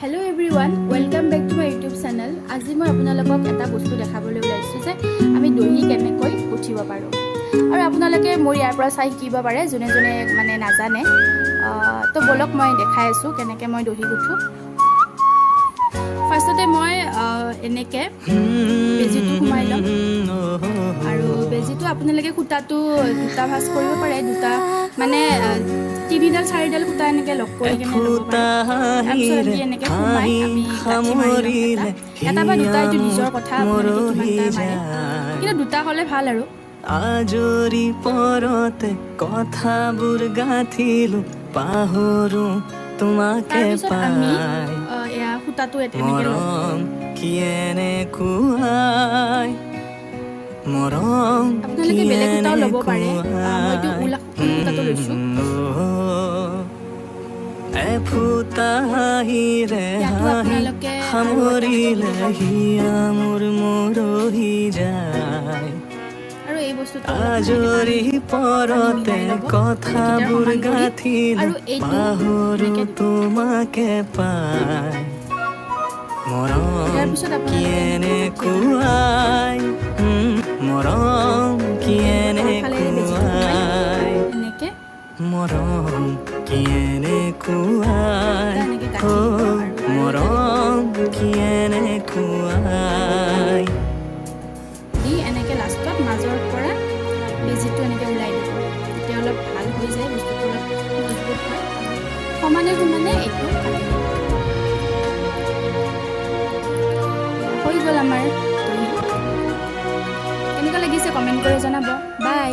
Hello' everyone welcome back to my YouTube channel আজি মই আপোনালোকক এটা বস্তু দেখাবলৈ ওলাইছোঁ যে আমি দহি কেনেকৈ গুঠিব পাৰোঁ আৰু আপোনালোকে মোৰ ইয়াৰ পৰা চাই শিকিব পাৰে যোনে যোনে মানে নাজানে তো ব'লক মই দেখাই আছোঁ কেনেকৈ মই দহি গুঠোঁ ফাৰ্ষ্টতে মই এনেকৈ বেজীটো সোমাই ল'ম আৰু বেজীটো আপোনালোকে সূতাটো দুটা ভাঁজ কৰিব পাৰে দুটা তিনিডাল চাৰিডাল সূতা এনেকৈ লগ কৰি কেনে ল'ব পাৰে তাৰপিছত সোমাই আমি এটা। বা দুটা এইটো নিজৰ কথা কিন্তু দুটা হ'লে ভালো আৰু। আজৰি পৰতে কথাবোৰ গাঁঠিলো পাহৰো তোমাকে পাই। সূতাটো এনেকৈ মৰম কি এনেকুৱাই মৰম আপোনালোকে বেলেগ সূতাও ল'ব পাৰে। মিলাই ল'ব। কথাবোৰ এইকেইটাৰ সমান কৰি। গাঁঠিলো আৰু এইটো পাহৰো এনেকৈ দিব। তোমাকে মৰম ইয়াৰ পিছত কি মৰম কি এনেকুৱাই এনেকৈ গাঁঠি অ, মৰম কি এনেকুৱাই দি এনেকৈ লাষ্টত মাজৰ পৰা বেজীটো এনেকৈ ওলাই দিব। তেতিয়া অলপ ভালো হৈ যায় বস্তুটো অলপ মজবুত হয়। সমানে সমানে এইটো হৈ গ'ল আমাৰ। কেনেকুৱা লাগিছে কমেণ্ট কৰি জনাব। বাই